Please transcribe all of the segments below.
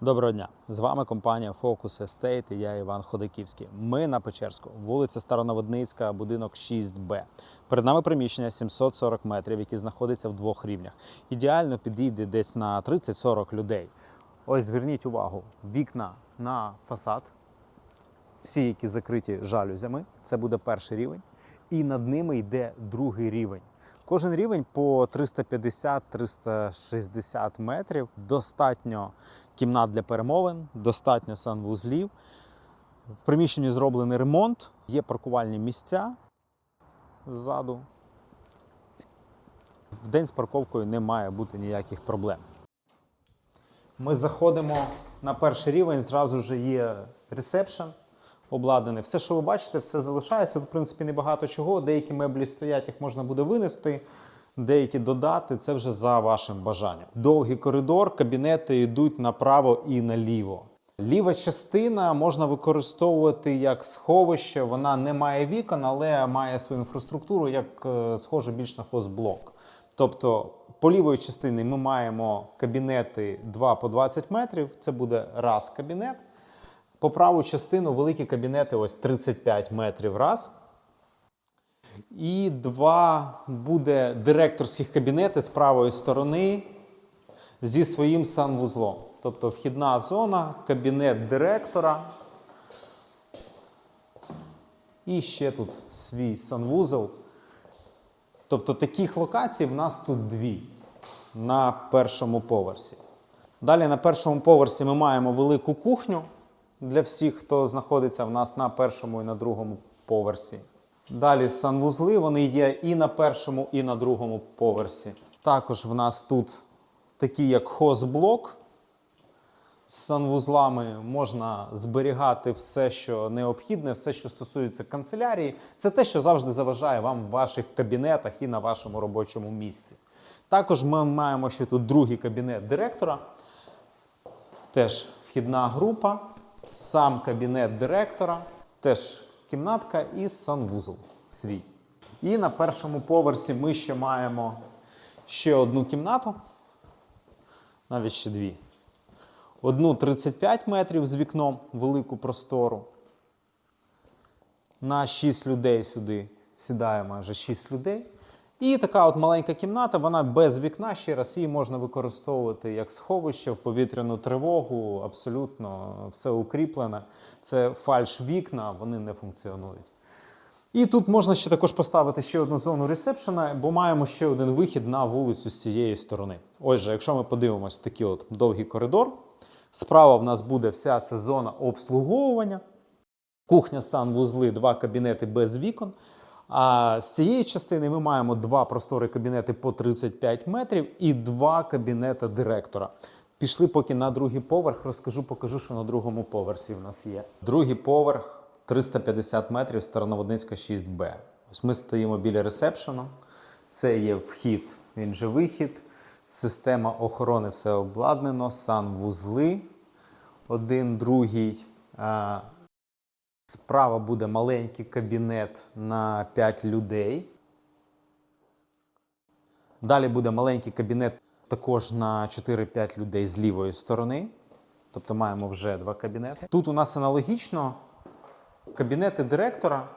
Доброго дня! З вами компанія Focus Estate і я Іван Ходаківський. Ми на Печерську, вулиця Староноводницька, будинок 6Б. Перед нами приміщення 740 метрів, які знаходиться в двох рівнях. Ідеально підійде десь на 30-40 людей. Ось зверніть увагу: вікна на фасад, всі, які закриті жалюзями, це буде перший рівень. І над ними йде другий рівень. Кожен рівень по 350-360 метрів. Достатньо кімнат для перемовин, достатньо санвузлів. В приміщенні зроблений ремонт, є паркувальні місця ззаду. В день з парковкою не має бути ніяких проблем. Ми заходимо на перший рівень, зразу ж є ресепшн обладнаний. Все, що ви бачите, все залишається. Тут, в принципі, небагато чого. Деякі меблі стоять, їх можна буде винести, деякі додати. Це вже за вашим бажанням. Довгий коридор, кабінети йдуть направо і наліво. Ліва частина можна використовувати як сховище. Вона не має вікон, але має свою інфраструктуру, як е, схоже більш на хозблок. Тобто по лівої частині ми маємо кабінети 2 по 20 метрів. Це буде раз кабінет. По праву частину великі кабінети ось 35 метрів раз. І два буде директорських кабінети з правої сторони зі своїм санвузлом. Тобто вхідна зона, кабінет директора. І ще тут свій санвузол. Тобто таких локацій в нас тут дві на першому поверсі. Далі на першому поверсі ми маємо велику кухню для всіх, хто знаходиться в нас на першому і на другому поверсі. Далі санвузли, вони є і на першому, і на другому поверсі. Також в нас тут такі як хозблок. З санвузлами можна зберігати все, що необхідне, все, що стосується канцелярії. Це те, що завжди заважає вам в ваших кабінетах і на вашому робочому місці. Також ми маємо ще тут другий кабінет директора. Теж вхідна група, сам кабінет директора, теж кімнатка і санвузол свій. І на першому поверсі ми ще маємо ще одну кімнату, навіть ще дві. Одну 35 метрів з вікном, велику простору. На 6 людей сюди сідає майже 6 людей. І така от маленька кімната, вона без вікна, ще раз її можна використовувати як сховище в повітряну тривогу, абсолютно все укріплене. Це фальш вікна, вони не функціонують. І тут можна ще також поставити ще одну зону ресепшена, бо маємо ще один вихід на вулицю з цієї сторони. Отже, якщо ми подивимось такий от довгий коридор, справа в нас буде вся ця зона обслуговування, кухня, санвузли, два кабінети без вікон. А з цієї частини ми маємо два простори кабінети по 35 метрів і два кабінети директора. Пішли поки на другий поверх, розкажу, покажу, що на другому поверсі в нас є. Другий поверх 350 метрів, Староноводницька 6Б. Ось ми стоїмо біля ресепшену. Це є вхід, він же вихід. Система охорони все обладнано, санвузли. Один, другий. Справа буде маленький кабінет на 5 людей. Далі буде маленький кабінет також на 4-5 людей з лівої сторони. Тобто маємо вже два кабінети. Тут у нас аналогічно кабінети директора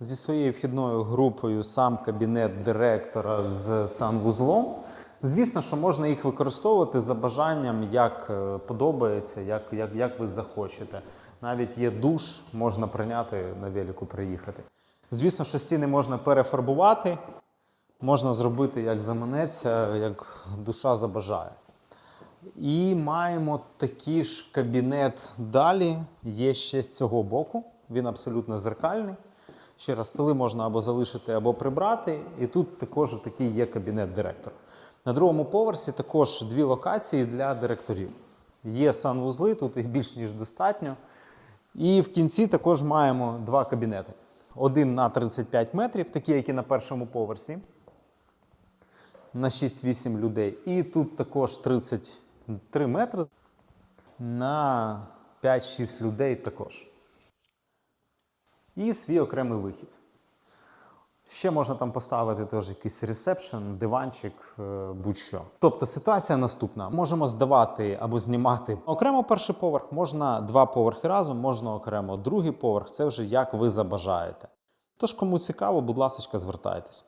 зі своєю вхідною групою, сам кабінет директора з санвузлом. Звісно, що можна їх використовувати за бажанням, як е, подобається, як, як, як ви захочете. Навіть є душ, можна прийняти на велику приїхати. Звісно, що стіни можна перефарбувати, можна зробити як заманеться, як душа забажає. І маємо такий ж кабінет далі. Є ще з цього боку. Він абсолютно зеркальний. Ще раз, столи можна або залишити, або прибрати. І тут також такий є кабінет директора. На другому поверсі також дві локації для директорів. Є санвузли, тут їх більш ніж достатньо. І в кінці також маємо два кабінети. Один на 35 метрів, такі, які на першому поверсі, на 6-8 людей. І тут також 33 метри на 5-6 людей також. І свій окремий вихід. Ще можна там поставити теж якийсь ресепшн, диванчик, е, будь-що. Тобто ситуація наступна: можемо здавати або знімати окремо перший поверх, можна два поверхи разом, можна окремо другий поверх. Це вже як ви забажаєте. Тож, кому цікаво, будь ласка, звертайтесь.